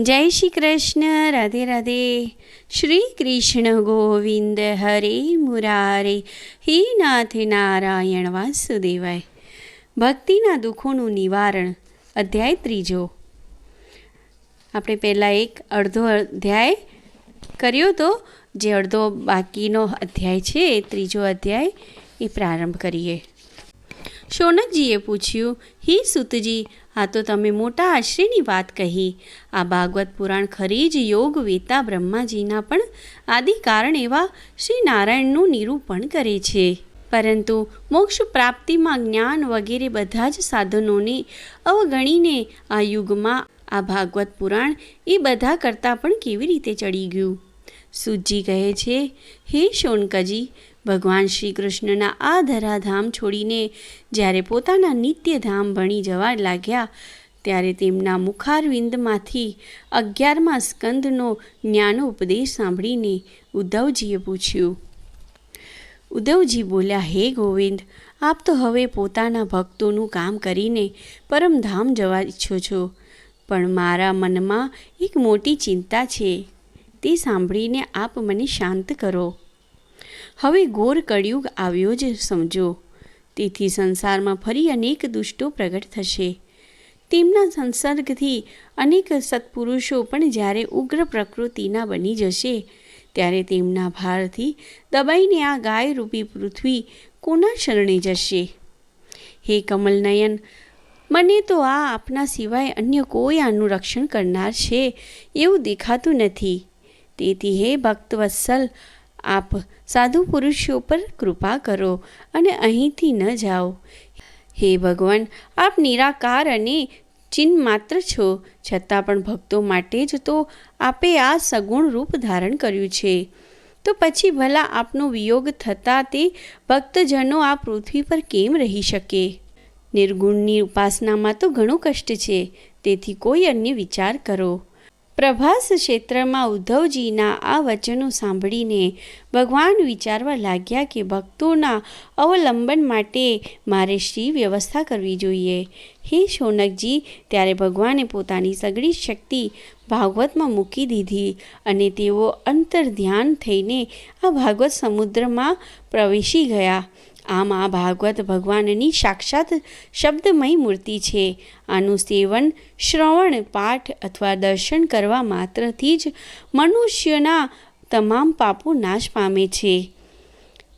જય શ્રી કૃષ્ણ, રાધે રાધે. શ્રી કૃષ્ણ ગોવિંદ હરે મુરારે. હે નાથ નારાયણ વાસુદેવાય. ભક્તિના દુઃખોનું નિવારણ, અધ્યાય ત્રીજો. આપણે પહેલાં એક અડધો અધ્યાય કર્યો તો, જે અડધો બાકીનો અધ્યાય છે, એ ત્રીજો અધ્યાય એ પ્રારંભ કરીએ. શૌનકજીએ પૂછ્યું, હે સુતજી, આ તો તમે મોટા આશ્રયની વાત કહી. આ ભાગવત પુરાણ ખરી જ યોગ વેતા બ્રહ્માજીના પણ આદિ કારણ એવા શ્રી નારાયણનું નિરૂપણ કરે છે. પરંતુ મોક્ષ પ્રાપ્તિમાં જ્ઞાન વગેરે બધા જ સાધનોને અવગણીને આ યુગમાં આ ભાગવત પુરાણ એ બધા કરતાં પણ કેવી રીતે ચડી ગયું? સુજી કહે છે, હે શોનકજી ભગવાન શ્રી કૃષ્ણના આ ધરાધામ છોડીને જ્યારે પોતાના નિત્યધામ ભણી જવા લાગ્યા, ત્યારે તેમના મુખારવિંદમાંથી અગિયારમા સ્કંદનો જ્ઞાનો ઉપદેશ સાંભળીને ઉદ્ધવજીએ પૂછ્યું, ઉદ્ધવજી બોલ્યા, હે ગોવિંદ, આપ તો હવે પોતાના ભક્તોનું કામ કરીને પરમધામ જવા ઈચ્છો છો, પણ મારા મનમાં એક મોટી ચિંતા છે. તે સાંભળીને આપ મને શાંત કરો. હવે ઘોર કળિયુગ આવ્યો જ સમજો. તેથી સંસારમાં ફરી અનેક દુષ્ટો પ્રગટ થશે. તેમના સંસર્ગથી અનેક સત્પુરુષો પણ જ્યારે ઉગ્ર પ્રકૃતિના બની જશે, ત્યારે તેમના ભારથી દબાઈને આ ગાય રૂપી પૃથ્વી કોના શરણે જશે? હે કમલનયન, મને તો આ આપના સિવાય અન્ય કોઈ આનું રક્ષણ કરનાર છે એવું દેખાતું નથી. તેથી હે ભક્તવત્સલ આપ સાધુ પુરુષો પર કૃપા કરો અને અહીંથી ન જાઓ. હે ભગવાન, આપ નિરાકાર અને ચિહ્ન માત્ર છો, છતાં પણ ભક્તો માટે જ તો આપે આ સગુણ રૂપ ધારણ કર્યું છે. તો પછી ભલા આપનો વિયોગ થતાં તે ભક્તજનો આ પૃથ્વી પર કેમ રહી શકે? નિર્ગુણની ઉપાસનામાં તો ઘણું કષ્ટ છે, તેથી કોઈ અન્ય વિચાર કરો. પ્રભાસ ક્ષેત્રમાં ઉદ્ધવજીના આ વચનો સાંભળીને ભગવાન વિચારવા લાગ્યા કે ભક્તોના અવલંબન માટે મારે શ્રી વ્યવસ્થા કરવી જોઈએ. હે શૌનકજી ત્યારે ભગવાને પોતાની સગળી શક્તિ ભાગવતમાં મૂકી દીધી અને તેઓ અંતર ધ્યાન થઈને આ ભાગવત સમુદ્રમાં પ્રવેશી ગયા. આ ભાગવત ભગવાનની સાક્ષાત શબ્દમય મૂર્તિ છે. આનું સેવન શ્રવણ, પાઠ અથવા દર્શન કરવા માત્રથી જ મનુષ્યના તમામ પાપો નાશ પામે છે.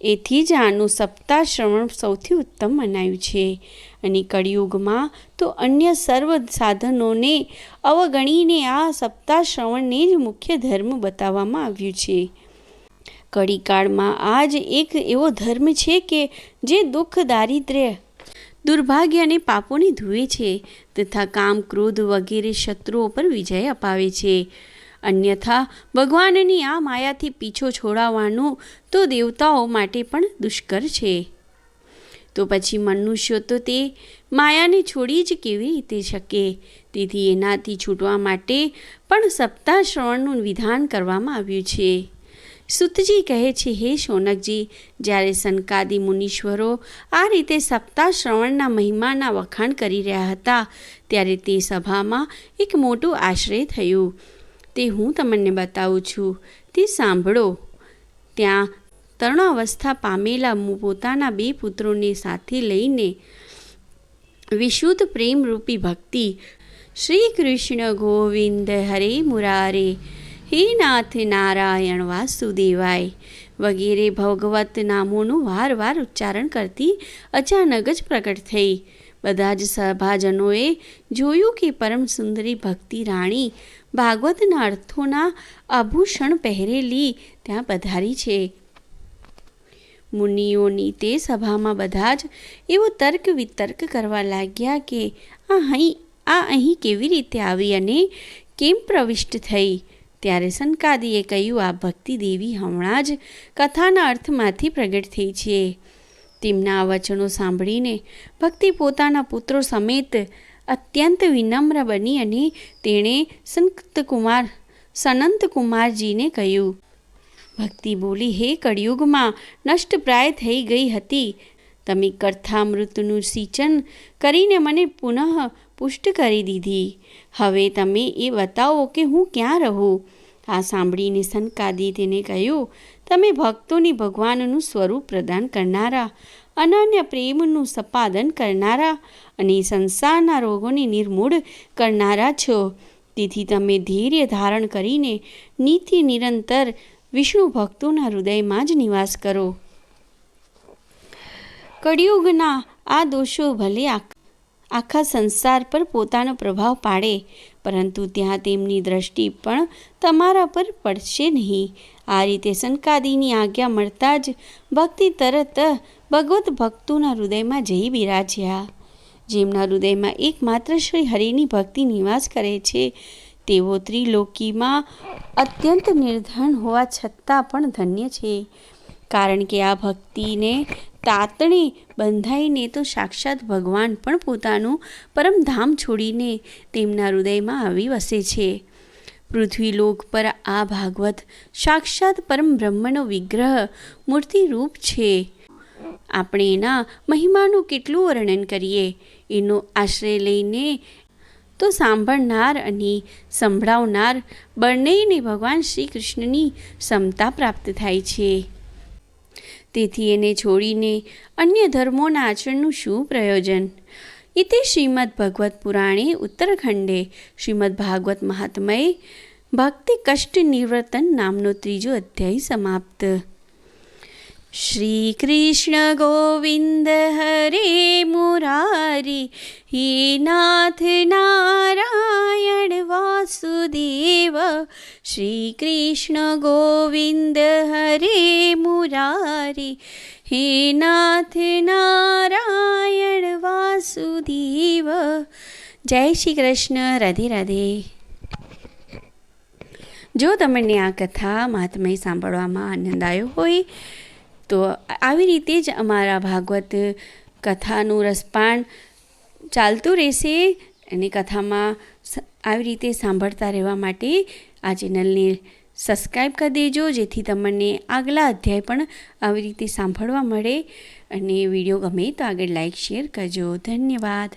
એથી જ આનું સપ્તાહ શ્રવણ સૌથી ઉત્તમ મનાયું છે. અને કળિયુગમાં તો અન્ય સર્વ સાધનોને અવગણીને આ સપ્તાહ શ્રવણને જ મુખ્ય ધર્મ બતાવવામાં આવ્યું છે. કળીકાળમાં આ જ એક એવો ધર્મ છે કે જે દુઃખ, દારિદ્ર્ય, દુર્ભાગ્ય અને પાપોને ધુએ છે તથા કામ, ક્રોધ વગેરે શત્રુઓ પર વિજય અપાવે છે. અન્યથા, ભગવાનની આ માયાથી પીછો છોડાવવાનું તો દેવતાઓ માટે પણ દુષ્કર છે. તો પછી મનુષ્યો તો તે માયાને છોડી જ કેવી રીતે શકે? તેથી એનાથી છૂટવા માટે પણ સપ્તાહ શ્રવણનું વિધાન કરવામાં આવ્યું છે. સુતજી કહે છે, હે શૌનકજી જ્યારે સનકાદી મુનીશ્વરો આ રીતે સપ્તાહ શ્રવણના મહિમાના વખાણ કરી રહ્યા હતા, ત્યારે તે સભામાં એક મોટું આશ્રય થયું. તે હું તમને બતાવું છું. તે સાંભળો. ત્યાં તરુણાવસ્થા પામેલા પોતાના બે પુત્રોને સાથે લઈને વિશુદ્ધ પ્રેમરૂપી ભક્તિ શ્રી કૃષ્ણ ગોવિંદ હરે મુરારે હે નાથ નારાયણ વાસુદેવાય. વગેરે ભગવત નામોનું વારવાર ઉચ્ચારણ કરતી અચાનક જ પ્રગટ થઈ. બધા જ સભાજનોએ જોયું કે પરમ સુંદરી ભક્તિ રાણી ભાગવતના અર્થોના આભૂષણ પહેરેલી ત્યાં પધારી છે. મુનિઓની તે સભામાં બધા જ એવો તર્ક વિતર્ક કરવા લાગ્યા કે આ અહીં આ અહીં કેવી રીતે આવી અને કેમ પ્રવિષ્ટ થઈ? ત્યારે સનકાદીએ કહ્યું, આ ભક્તિ દેવી હમણાં જ કથાના અર્થમાંથી પ્રગટ થઈ છે. તેમના આ વચનો સાંભળીને ભક્તિ પોતાના પુત્રો સમેત અત્યંત વિનમ્ર બની અને તેણે સંતકુમાર, સનંતકુમારજીને કહ્યું, ભક્તિ બોલી, હે કળિયુગમાં નષ્ટપ્રાય થઈ ગઈ હતી. તમે કથામૃતનું સિંચન કરીને મને પુનઃ પુષ્ટ કરી દીધી. હવે તમે એ બતાવો કે હું ક્યાં રહું? આ સાંભળીને સનકાદી તેને કહ્યું, તમે ભક્તોને ભગવાનનું સ્વરૂપ પ્રદાન કરનારા, અનન્ય પ્રેમનું સંપાદન કરનારા અને સંસારના રોગોને નિર્મૂળ કરનારા છો. તેથી તમે ધૈર્ય ધારણ કરીને નીતિ નિરંતર વિષ્ણુ ભક્તોના હૃદયમાં જ નિવાસ કરો. કળિયુગના આ દોષો ભલે આખ- સંસાર પર પોતાનો પ્રભાવ પાડે, પરંતુ ત્યાં તેમની દ્રષ્ટિ પણ તમારા પર પડશે નહીં. આ રીતે સંકાદીની આજ્ઞા મળતા જ ભક્તિ તરત ભગવત ભક્તોના હૃદયમાં જઈ બિરાજ્યા. જેમના હૃદયમાં એકમાત્ર શ્રી હરિની ભક્તિ નિવાસ કરે છે, તેઓ ત્રિલોકીમાં અત્યંત નિર્ધન હોવા છતાં પણ ધન્ય છે. કારણ કે આ ભક્તિને તાતણે બંધાઈને તો સાક્ષાત ભગવાન પણ પોતાનું પરમધામ છોડીને તેમના હૃદયમાં આવી વસે છે. પૃથ્વીલોક પર આ ભાગવત સાક્ષાત પરમ બ્રહ્મનો વિગ્રહ મૂર્તિરૂપ છે. આપણે એના મહિમાનું કેટલું વર્ણન કરીએ? એનો આશ્રય લઈને તો સાંભળનાર અને સંભળાવનાર બંનેને ભગવાન શ્રી કૃષ્ણની ક્ષમતા પ્રાપ્ત થાય છે. તેથી એને છોડીને અન્ય ધર્મોના આચરણનું શું પ્રયોજન? ઇતિ શ્રીમદ ભગવત પુરાણે ઉત્તરખંડે શ્રીમદ ભાગવત મહાત્મય ભક્તિ કષ્ટ નિવર્તન નામનો ત્રીજો અધ્યાય સમાપ્ત. શ્રી કૃષ્ણ ગોવિંદ હરે મુરારી હે નાથ નારાયણ વાસુદેવ શ્રી કૃષ્ણ ગોવિંદ હરે મુરારી હે નાથ નારાયણ વાસુદેવ જય શ્રી કૃષ્ણ રાધે રાધે જો તમને આ કથા મહાત્મય સાંભળવામાં આનંદ આવ્યો હોય તો આવી રીતે જ અમારા ભાગવત કથાનું રસપાન ચાલતું રહેશે. અને કથામાં આવી રીતે સાંભળતા રહેવા માટે આ ચેનલને સબસ્ક્રાઈબ કરી દેજો, જેથી તમને આગલા અધ્યાય પણ આવી રીતે સાંભળવા મળે. અને વીડિયો ગમે તો આગળ લાઈક, શેર કરજો. ધન્યવાદ.